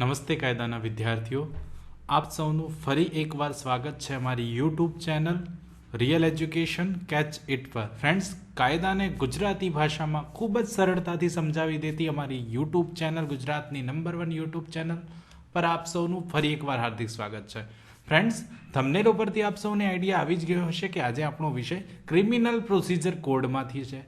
નમસ્તે કાયદાના વિદ્યાર્થીઓ, આપ સૌનું ફરી એકવાર સ્વાગત છે અમારી YouTube channel real education catch it પર. ફ્રેન્ડ્સ કાયદાને ગુજરાતી ભાષામાં ખૂબ જ સરળતાથી સમજાવી દેતી અમારી યુટ્યુબ ચેનલ, ગુજરાતની નંબર વન યુટ્યુબ ચેનલ પર આપ સૌનું ફરી એકવાર હાર્દિક સ્વાગત છે. ફ્રેન્ડ્સ થમનેલ ઉપરથી આપ સૌને આઈડિયા આવી જ ગયો હશે કે આજે આપણો વિષય ક્રિમિનલ પ્રોસિજર કોડમાંથી છે.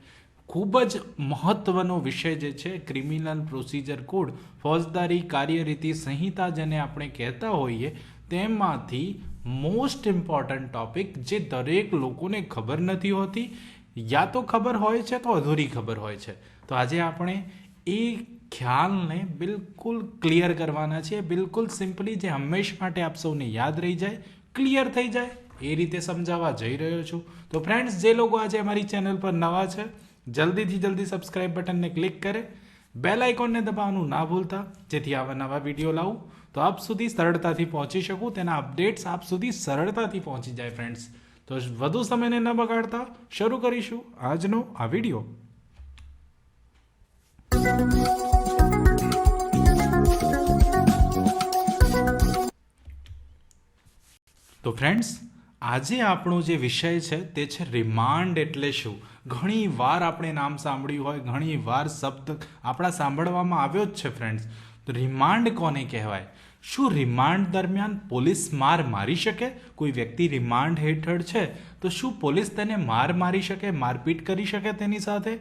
ખૂબ જ મહત્વનો વિષય જે છે ક્રિમિનલ પ્રોસિજર કોડ ફોજદારી કાર્યરીતિ સંહિતા જેને આપણે કહેતા હોઈએ, તેમાંથી મોસ્ટ ઇમ્પોર્ટન્ટ ટોપિક જે દરેક લોકોને ખબર નથી હોતી, યા તો ખબર હોય છે તો અધૂરી ખબર હોય છે. તો આજે આપણે એ ખ્યાલને બિલકુલ ક્લિયર કરવાના છે બિલકુલ સિમ્પલી જે હંમેશ માટે આપ સૌને યાદ રહી જાય ક્લિયર થઈ જાય, એ રીતે સમજાવવા જઈ રહ્યો છું. તો ફ્રેન્ડ્સ જે લોકો આજે અમારી ચેનલ પર નવા છે જલ્દીથી જલ્દી સબસ્ક્રાઇબ બટનને ક્લિક કરે. બેલ આઇકોનને દબાવવાનું ના ભૂલતા. જેથી આવા નવા વીડિયો લાવું. તો આપ સુધી સરળતાથી પહોંચી શકું. તેના અપડેટ્સ આપ સુધી સરળતાથી પહોંચી જાય ફ્રેન્ડ્સ તો વધુ સમયને ન બગાડતા શરૂ કરીશું આજનો આ વીડિયો તો ફ્રેન્ડ્સ આજે આપણો જે વિષય છે તે છે રિમાન્ડ એટલે શું? ઘણી વાર આપણે નામ સાંભળ્યું હોય, ઘણી વાર શબ્દ આપણા સાંભળવામાં આવ્યો જ છે ફ્રેન્ડ્સ તો રિમાન્ડ કોને કહેવાય? શું રિમાન્ડ દરમિયાન પોલીસ માર મારી શકે? કોઈ વ્યક્તિ રિમાન્ડ હેઠળ છે, તો શું પોલીસ તેને માર મારી શકે, મારપીટ કરી શકે તેની સાથે?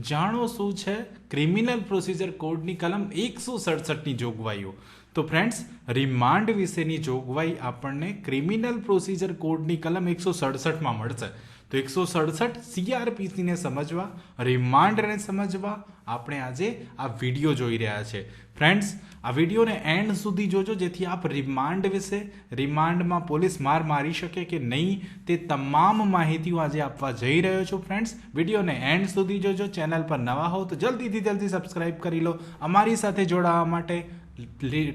જાણો શું છે? ક્રિમિનલ પ્રોસિજર કોડની કલમ એકસો સડસઠની જોગવાઈઓ. તો ફ્રેન્ડ્સ રિમાન્ડ વિશેની જોગવાઈ આપણને ક્રિમિનલ પ્રોસિજર કોડની કલમ એકસો સડસઠમાં મળશે. તો એકસો સડસઠ સીઆરપીસીને સમજવા રિમાન્ડને સમજવા આપણે આજે આ વીડિયો જોઈ રહ્યા છે. ફ્રેન્ડ્સ આ વિડીયોને એન્ડ સુધી જોજો, જેથી આપ રિમાન્ડ વિશે રિમાન્ડમાં પોલીસ માર મારી શકે કે નહીં, તે તમામ માહિતીઓ આજે આપવા જઈ રહ્યો છું. ફ્રેન્ડ્સ વિડીયોને એન્ડ સુધી જોજો. ચેનલ પર નવા હો તો જલ્દીથી જલ્દી સબસ્ક્રાઈબ કરી લો. અમારી સાથે જોડાવા માટે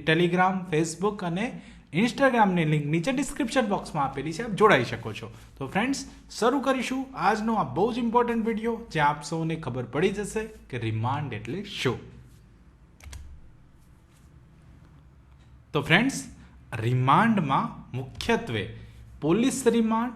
ટેલિગ્રામ ફેસબુક અને ઇન્સ્ટાગ્રામની લિંક નીચે ડિસ્ક્રિપ્શન બોક્સમાં આપેલી છે, આપ જોડાઈ શકો છો. તો ફ્રેન્ડ્સ શરૂ કરીશું આજનો આ બહુ જ ઇમ્પોર્ટન્ટ વીડિયો જ્યાં આપ સૌને ખબર પડી જશે કે રિમાન્ડ એટલે શું. તો ફ્રેન્ડ્સ રિમાન્ડમાં મુખ્યત્વે police remand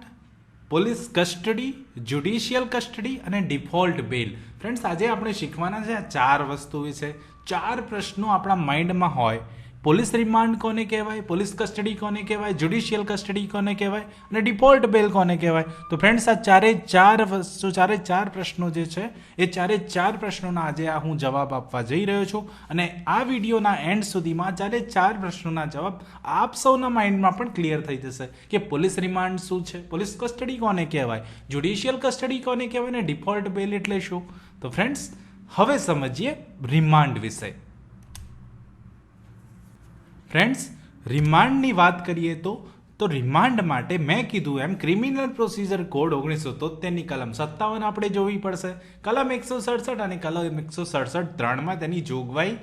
police custody judicial custody અને ડિફોલ્ટ બેલ ફ્રેન્ડ્સ આજે આપણે શીખવાના છે આ ચાર વસ્તુ વિશે. ચાર પ્રશ્નો આપણા માઇન્ડમાં હોય પોલીસ રિમાન્ડ કોને કહેવાય? પોલીસ કસ્ટડી કોને કહેવાય? જ્યુડિશિયલ કસ્ટડી કોને કહેવાય? અને ડિફોલ્ટ બેલ કોને કહેવાય? તો ફ્રેન્ડ્સ આ ચારે ચાર વસ્તુ ચારે ચાર પ્રશ્નો જે છે, એ ચારે ચાર પ્રશ્નોના આજે આ હું જવાબ આપવા જઈ રહ્યો છું. અને આ વિડીયોના એન્ડ સુધીમાં ચારે ચાર પ્રશ્નોના જવાબ આપ સૌના માઇન્ડમાં પણ ક્લિયર થઈ જશે કે પોલીસ રિમાન્ડ શું છે? પોલીસ કસ્ટડી કોને કહેવાય? જ્યુડિશિયલ કસ્ટડી કોને કહેવાય? અને ડિફોલ્ટ બેલ એટલે શું? તો ફ્રેન્ડ્સ હવે સમજીએ રિમાન્ડ વિશે. ફ્રેન્ડ્સ રિમાન્ડની વાત કરીએ તો તો રિમાન્ડ માટે મેં કીધું એમ ક્રિમિનલ પ્રોસિજર કોડ ઓગણીસો તોતેરની કલમ સત્તાવન આપણે જોવી પડશે. કલમ એકસો સડસઠ અને કલમ એકસો સડસઠ ત્રણમાં તેની જોગવાઈ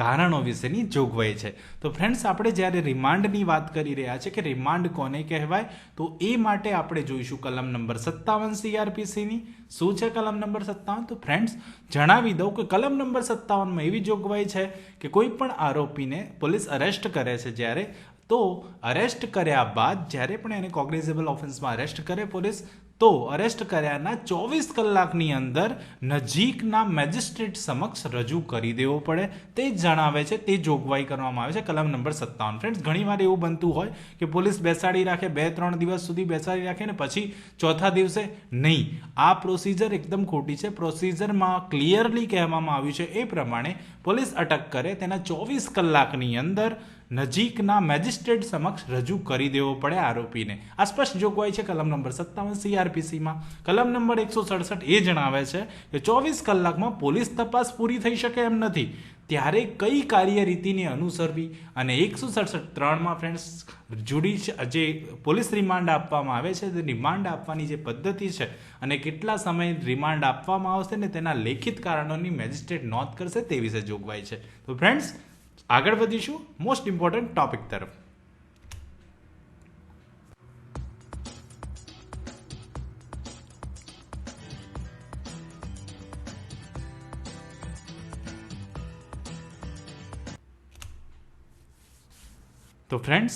કારણો વિશેની જોગવાઈ છે. તો ફ્રેન્ડ્સ આપણે જ્યારે રિમાન્ડની વાત કરી રહ્યા છે કે રિમાન્ડ કોને કહેવાય, તો એ માટે આપણે જોઈશું કલમ નંબર સત્તાવન સીઆરપીસીની શું છે કલમ નંબર સત્તાવન? તો ફ્રેન્ડ્સ જણાવી દઉં કે કલમ નંબર સત્તાવનમાં એવી જોગવાઈ છે કે કોઈ પણ આરોપીને પોલીસ અરેસ્ટ કરે છે જ્યારે, તો અરેસ્ટ કર્યા બાદ જ્યારે પણ એને કોગ્નિઝેબલ ઓફેન્સમાં અરેસ્ટ કરે પોલીસ તો અરેસ્ટ કર્યાના ચોવીસ કલાકની અંદર નજીકના મેજિસ્ટ્રેટ સમક્ષ રજૂ કરી દેવો પડે. તે જણાવે છે, તે જોગવાઈ કરવામાં આવે છે. કલમ નંબર સત્તાવન. ફ્રેન્ડ્સ ઘણીવાર એવું બનતું હોય કે પોલીસ બેસાડી રાખે, બે ત્રણ દિવસ સુધી બેસાડી રાખે ને પછી ચોથા દિવસે નહીં. આ પ્રોસિજર એકદમ ખોટી છે. પ્રોસિજરમાં ક્લિયરલી કહેવામાં આવ્યું છે એ પ્રમાણે પોલીસ અટક કરે. તેના ચોવીસ કલાકની અંદર નજીકના મેજિસ્ટ્રેટ સમક્ષ રજૂ કરી દેવો પડે આરોપીને. આ સ્પષ્ટ જોગવાઈ છે કલમ નંબર સત્તાવન સીઆરપીસીમાં. કલમ નંબર એકસો સડસઠ એ જણાવે છે કે ચોવીસ કલાકમાં પોલીસ તપાસ પૂરી થઈ શકે એમ નથી. ત્યારે કઈ કાર્યરીતિને અનુસરવી અને એકસો સડસઠ ત્રણમાં ફ્રેન્ડ્સ જુડિશ જે પોલીસ રિમાન્ડ આપવામાં આવે છે, તે રિમાન્ડ આપવાની જે પદ્ધતિ છે અને કેટલા સમય રિમાન્ડ આપવામાં આવશે ને તેના લેખિત કારણોની મેજિસ્ટ્રેટ નોંધ કરશે તે વિશે જોગવાઈ છે. તો ફ્રેન્ડ્સ આગળ વધીશું. મોસ્ટ ઇમ્પોર્ટન્ટ ટોપિક તરફ. તો ફ્રેન્ડ્સ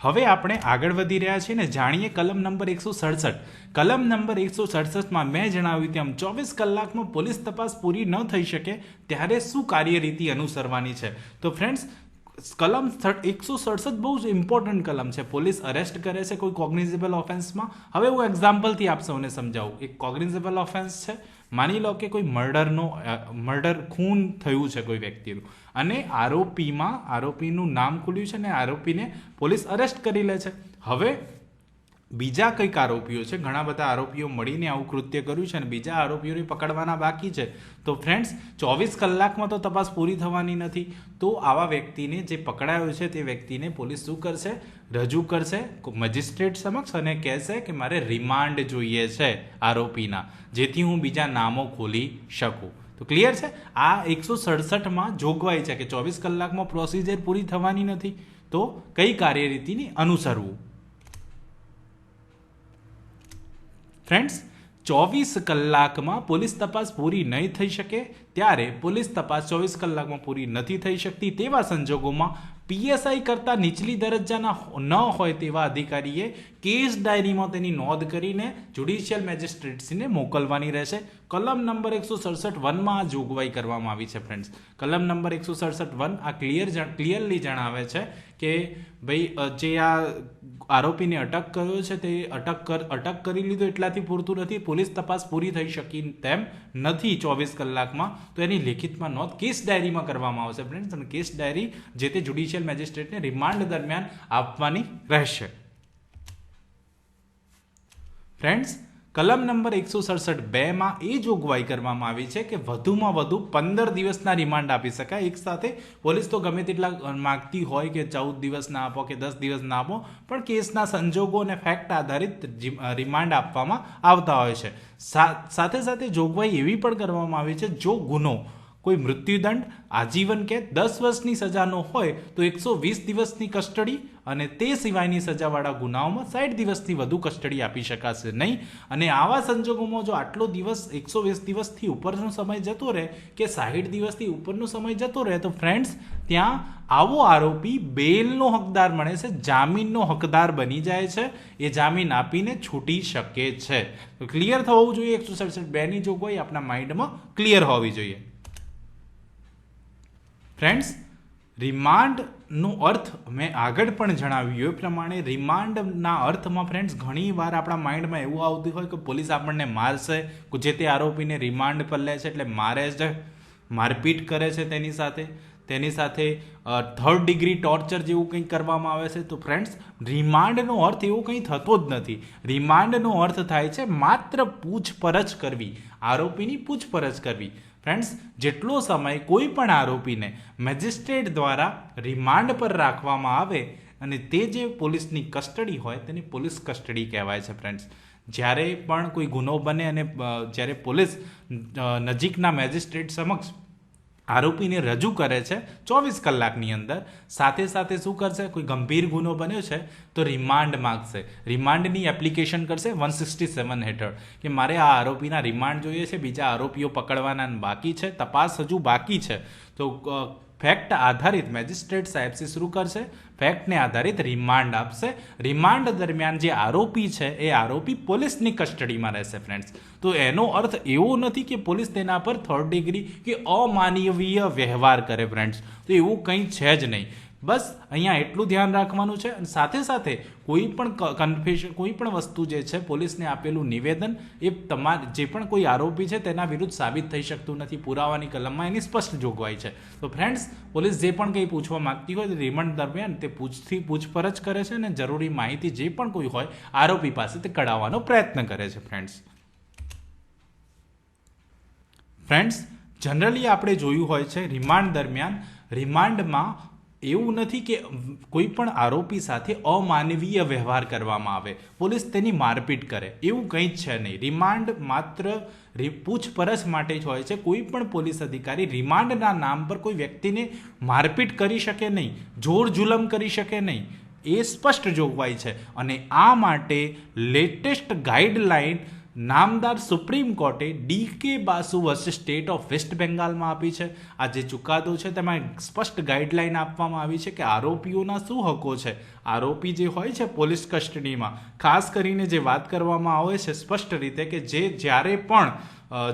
હવે આપણે આગળ વધી રહ્યા છીએ ને જાણીએ કલમ નંબર એકસો સડસઠ. કલમ નંબર એકસો સડસઠમાં મેં જણાવ્યું તેમ ચોવીસ કલાકમાં પોલીસ તપાસ પૂરી ન થઈ શકે ત્યારે શું કાર્યરીતિ અનુસરવાની છે? તો ફ્રેન્ડ્સ કલમ એકસો સડસઠ બહુ જ ઇમ્પોર્ટન્ટ કલમ છે. પોલીસ અરેસ્ટ કરે છે કોઈ કોગ્નિઝેબલ ઓફેન્સમાં હવે હું એક્ઝામ્પલથી આપ સૌને સમજાવું. એક કોગ્નિઝેબલ ઓફેન્સ છે માની લો કે કોઈ મર્ડરનો મર્ડર ખૂન થયું છે કોઈ વ્યક્તિનું અને આરોપીમાં, આરોપીનું નામ ખુલ્યું છે અને આરોપીને પોલીસ અરેસ્ટ કરી લે છે. હવે બીજા કંઈક આરોપીઓ છે, ઘણા બધા આરોપીઓ મળીને આવું કૃત્ય કર્યું છે અને બીજા આરોપીઓને પકડવાના બાકી છે. તો ફ્રેન્ડ્સ ચોવીસ કલાકમાં તો તપાસ પૂરી થવાની નથી. તો આવા વ્યક્તિને જે પકડાયો છે તે વ્યક્તિને પોલીસ શું કરશે? રજૂ કરશે મજિસ્ટ્રેટ સમક્ષ અને કહેશે કે મારે રિમાન્ડ જોઈએ છે આરોપીના, જેથી હું બીજા નામો ખોલી શકું. તો ક્લિયર છે? આ એકસો સડસઠમાં જોગવાઈ છે કે ચોવીસ કલાકમાં પ્રોસિજર પૂરી થવાની નથી. તો કઈ કાર્યરીતિની અનુસરવું? ફ્રેન્ડ્સ ચોવીસ કલાકમાં પોલીસ તપાસ પૂરી નહીં થઈ શકે ત્યારે પોલીસ તપાસ ચોવીસ કલાકમાં પૂરી નથી થઈ શકતી તેવા સંજોગોમાં પીએસઆઈ કરતાં નીચલી દરજ્જાના ન હોય તેવા અધિકારીએ કેસ ડાયરીમાં તેની નોંધ કરીને જ્યુડિશિયલ મેજિસ્ટ્રેટ્સને મોકલવાની રહેશે. કલમ નંબર એકસો સડસઠ વનમાં આ જોગવાઈ કરવામાં આવી છે ફ્રેન્ડ્સ કલમ નંબર એકસો સડસઠ વન આ ક્લિયર ક્લિયરલી જણાવે છે કે ભાઈ જે આ આરોપીને અટક કર્યો છે તે અટક કર, અટક કરી લીધો એટલાથી પૂરતું નથી. પોલીસ તપાસ પૂરી થઈ શકી તેમ નથી ચોવીસ કલાકમાં. તો એની લેખિતમાં નોંધ કેસ ડાયરીમાં કરવામાં આવશે ફ્રેન્ડ્સ અને કેસ ડાયરી જે તે જ્યુડિશિયલ મેજિસ્ટ્રેટને રિમાન્ડ દરમિયાન આપવાની રહેશે. ફ્રેન્ડ્સ કલમ નંબર એકસો સડસઠ બેમાં એ જોગવાઈ કરવામાં આવી છે કે વધુમાં વધુ પંદર દિવસના રિમાન્ડ આપી શકાય. એક સાથે પોલીસ તો ગમે તેટલા માગતી હોય કે ચૌદ દિવસ ના આપો કે દસ દિવસ ના આપો, પણ કેસના સંજોગો અને ફેક્ટ આધારિત રિમાન્ડ આપવામાં આવતા હોય છે. સાથે સાથે જોગવાઈ એવી પણ કરવામાં આવી છે, જો ગુનો કોઈ મૃત્યુદંડ, આજીવન કે દસ વર્ષની સજાનો હોય તો એકસો વીસ દિવસની કસ્ટડી અને તે સિવાયની સજાવાળા ગુનાઓમાં સાઠ દિવસથી વધુ કસ્ટડી આપી શકાશે નહીં. અને આવા સંજોગોમાં જો આટલો દિવસ એકસો વીસ દિવસથી ઉપરનો સમય જતો રહે કે સાઠ દિવસથી ઉપરનો સમય જતો રહે તો ફ્રેન્ડ્સ ત્યાં આવો આરોપી બેલનો હકદાર મળે છે, જામીનનો હકદાર બની જાય છે. એ જામીન આપીને છૂટી શકે છે. ક્લિયર થવું જોઈએ એકસો સડસઠ બેની જોગવાઈ આપણા માઇન્ડમાં ક્લિયર હોવી જોઈએ. ફ્રેન્ડ્સ રિમાન્ડનો અર્થ મેં આગળ પણ જણાવ્યું એ પ્રમાણે રિમાન્ડના અર્થમાં ફ્રેન્ડ્સ ઘણી વાર આપણા માઇન્ડમાં એવું આવતું હોય કે પોલીસ આપણને મારશે જે તે આરોપીને રિમાન્ડ પર લે છે એટલે મારે જ મારપીટ કરે છે તેની સાથે. તેની સાથે થર્ડ ડિગ્રી ટોર્ચર જેવું કંઈક કરવામાં આવે છે. તો ફ્રેન્ડ્સ રિમાન્ડનો અર્થ એવો કંઈ થતો જ નથી. રિમાન્ડનો અર્થ થાય છે માત્ર પૂછપરછ કરવી, આરોપીની પૂછપરછ કરવી. ફ્રેન્ડ્સ જેટલો સમય કોઈ પણ આરોપીને મેજિસ્ટ્રેટ દ્વારા રિમાન્ડ પર રાખવામાં આવે અને તે જે પોલીસની કસ્ટડી હોય તેને પોલીસ કસ્ટડી કહેવાય છે ફ્રેન્ડ્સ જ્યારે પણ કોઈ ગુનો બને અને જ્યારે પોલીસ નજીકના મેજિસ્ટ્રેટ સમક્ષ આરોપીને રજૂ કરે છે ચોવીસ કલાકની અંદર. સાથે સાથે શું કરશે? કોઈ ગંભીર ગુનો બન્યો છે તો રિમાન્ડ માગશે. રિમાન્ડની એપ્લિકેશન કરશે વન સિક્સટી સેવન હેઠળ કે મારે આ આરોપીના રિમાન્ડ જોઈએ છે, બીજા આરોપીઓ પકડવાના બાકી છે, તપાસ હજુ બાકી છે. તો ફેક્ટ આધારિત મેજિસ્ટ્રેટ સાહેબથી શરૂ કરશે? ફેક્ટને આધારિત રિમાન્ડ આપશે. રિમાન્ડ દરમિયાન જે આરોપી છે, એ આરોપી પોલીસની કસ્ટડીમાં રહેશે ફ્રેન્ડ્સ તો એનો અર્થ એવો નથી કે પોલીસ તેના પર થર્ડ ડિગ્રી કે અમાનવીય વ્યવહાર કરે ફ્રેન્ડ્સ તો એવું કંઈ છે જ નહીં. બસ, અહીંયા એટલું ધ્યાન રાખવાનું છે અને સાથે સાથે કોઈ પણ કન્ફેશન કોઈ પણ વસ્તુ જે છે, પોલીસને આપેલું નિવેદન એ તમારે જે પણ કોઈ આરોપી છે, તેના વિરુદ્ધ સાબિત થઈ શકતું નથી. પુરાવાની કલમમાં એની સ્પષ્ટ જોગવાઈ છે. તો ફ્રેન્ડ્સ પોલીસ જે પણ કંઈ પૂછવા માંગતી હોય રિમાન્ડ દરમિયાન તે પૂછથી પૂછપરછ કરે છે અને જરૂરી માહિતી જે પણ કોઈ હોય, આરોપી પાસે તે કઢાવવાનો પ્રયત્ન કરે છે ફ્રેન્ડ્સ ફ્રેન્ડ્સ જનરલી આપણે જોયું હોય છે રિમાન્ડ દરમિયાન રિમાન્ડમાં એવું નથી કે કોઈ પણ આરોપી સાથે અમાનવીય વ્યવહાર કરવામાં આવે. પોલીસ તેની મારપીટ કરે. એવું કંઈ જ છે નહીં. રિમાન્ડ માત્ર પૂછપરછ માટે જ હોય છે. કોઈ પણ પોલીસ અધિકારી રિમાન્ડના નામ પર કોઈ વ્યક્તિને મારપીટ કરી શકે નહીં, જોર જુલમ કરી શકે નહીં, એ સ્પષ્ટ જોગવાઈ છે. અને આ માટે લેટેસ્ટ ગાઈડલાઈન નામદાર સુપ્રીમ કોર્ટે D K Basu versus state of west બેંગાલમાં આપી છે. આ જે ચુકાદો છે, તેમાં સ્પષ્ટ ગાઈડલાઈન આપવામાં આવી છે કે આરોપીઓના શું હકો છે. આરોપી જે હોય છે પોલીસ કસ્ટડીમાં ખાસ કરીને જે વાત કરવામાં આવે છે સ્પષ્ટ રીતે કે જે જ્યારે પણ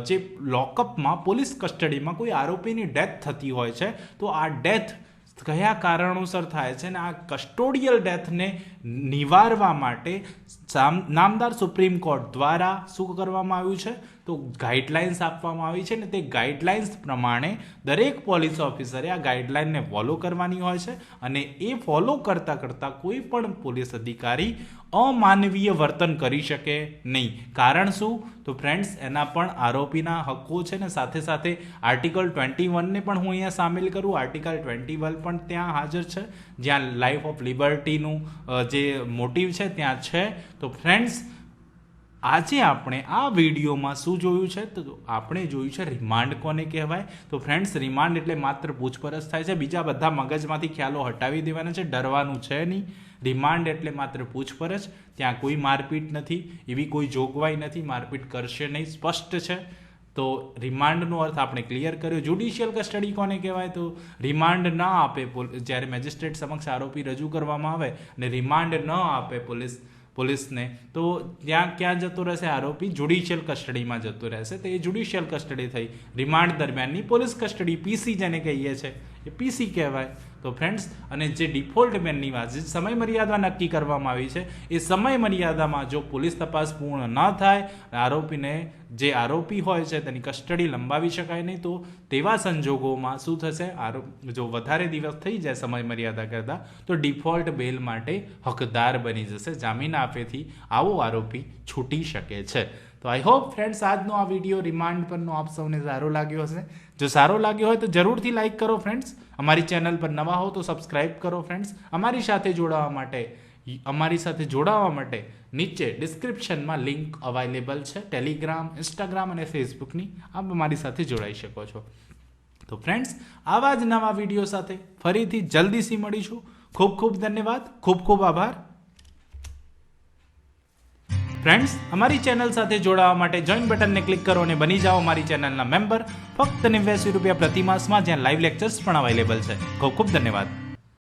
જે લોકઅપમાં પોલીસ કસ્ટડીમાં કોઈ આરોપીની ડેથ થતી હોય છે, તો આ ડેથ કયા કારણોસર થાય છે ને આ કસ્ટોડિયલ ડેથને નિવારવા માટે નામદાર સુપ્રીમ કોર્ટ દ્વારા શું કરવામાં આવ્યું છે? તો ગાઈડલાઇન્સ આપવામાં આવી છે ને તે ગાઈડલાઇન્સ પ્રમાણે દરેક પોલીસ ઓફિસરે આ ગાઈડલાઇનને ફોલો કરવાની હોય છે અને એ ફોલો કરતાં કરતાં કોઈ પણ પોલીસ અધિકારી અમાનવીય વર્તન કરી શકે નહીં. કારણ શું? તો ફ્રેન્ડ્સ એના પણ આરોપીના હક્કો છે ને સાથે સાથે આર્ટિકલ ટ્વેન્ટી વનને પણ હું અહીંયા સામેલ કરું. આર્ટિકલ ટ્વેન્ટી વન પણ ત્યાં હાજર છે. જ્યાં લાઈફ ઓફ લિબર્ટીનું જે મોટિવ છે ત્યાં છે. તો ફ્રેન્ડ્સ આજે આપણે આ વિડીયોમાં શું જોયું છે? તો આપણે જોયું છે રિમાન્ડ કોને કહેવાય? તો ફ્રેન્ડ્સ રિમાન્ડ એટલે માત્ર પૂછપરછ થાય છે. બીજા બધા મગજમાંથી ખ્યાલો હટાવી દેવાના છે. ડરવાનું છે નહીં. રિમાન્ડ એટલે માત્ર પૂછપરછ. ત્યાં કોઈ મારપીટ નથી. એવી કોઈ જોગવાઈ નથી. મારપીટ કરશે નહીં. સ્પષ્ટ છે. તો રિમાન્ડનો અર્થ આપણે ક્લિયર કર્યો. જ્યુડિશિયલ કસ્ટડી કોને કહેવાય? તો રિમાન્ડ ન આપે જ્યારે મેજિસ્ટ્રેટ સમક્ષ આરોપી રજૂ કરવામાં આવે અને રિમાન્ડ ન આપે પોલીસ પોલીસને. તો ત્યાં ક્યાં જતો રહેશે આરોપી? જ્યુડિશિયલ કસ્ટડીમાં જતો રહેશે. તો એ જ્યુડિશિયલ કસ્ટડી થઈ. રિમાન્ડ દરમિયાનની પોલીસ કસ્ટડી પીસી જેને કહીએ છે. એ પીસી કહેવાય. તો ફ્રેન્ડ્સ અને જે ડિફોલ્ટ મેનની વાત છે સમય મર્યાદા નક્કી કરવામાં આવી છે, એ સમય મર્યાદામાં જો પોલીસ તપાસ પૂર્ણ ન થાય, આરોપીને જે આરોપી હોય છે તેની કસ્ટડી લંબાવી શકાય નહીં, તો તેવા સંજોગોમાં શું થશે? આરોપ, જો વધારે દિવસ થઈ જાય સમય મર્યાદા કરતાં, તો ડિફોલ્ટ બેલ માટે હકદાર બની જશે, જામીન આપેથી આવો આરોપી છૂટી શકે છે. તો આઈ હોપ ફ્રેન્ડ્સ આજનો આ વીડિયો રિમાન્ડ પરનો આપ સૌને સારો લાગ્યો હશે. જો સારો લાગ્યો હોય તો જરૂરથી લાઈક કરો ફ્રેન્ડ્સ અમારી ચેનલ પર નવા હો તો સબસ્ક્રાઇબ કરો ફ્રેન્ડ્સ અમારી સાથે જોડાવા માટે, અમારી સાથે જોડાવા માટે નીચે ડિસ્ક્રિપ્શનમાં લિંક અવાઇલેબલ છે. ટેલિગ્રામ ઇન્સ્ટાગ્રામ અને ફેસબુકની આપ અમારી સાથે જોડાઈ શકો છો. તો ફ્રેન્ડ્સ આવા જ નવા વીડિયો સાથે ફરીથી જલ્દીથી મળીશું. ખૂબ ખૂબ ધન્યવાદ. ખૂબ ખૂબ આભાર. ફ્રેન્ડ્સ અમારી ચેનલ સાથે જોડાવા માટે જોઈન બટનને ક્લિક કરો અને બની જાઓ અમારી ચેનલના મેમ્બર ફક્ત નેવ્યાસી રૂપિયા પ્રતિ માસમાં જ્યાં લાઈવ લેક્ચર્સ પણ અવેલેબલ છે. ખૂબ ખૂબ ધન્યવાદ.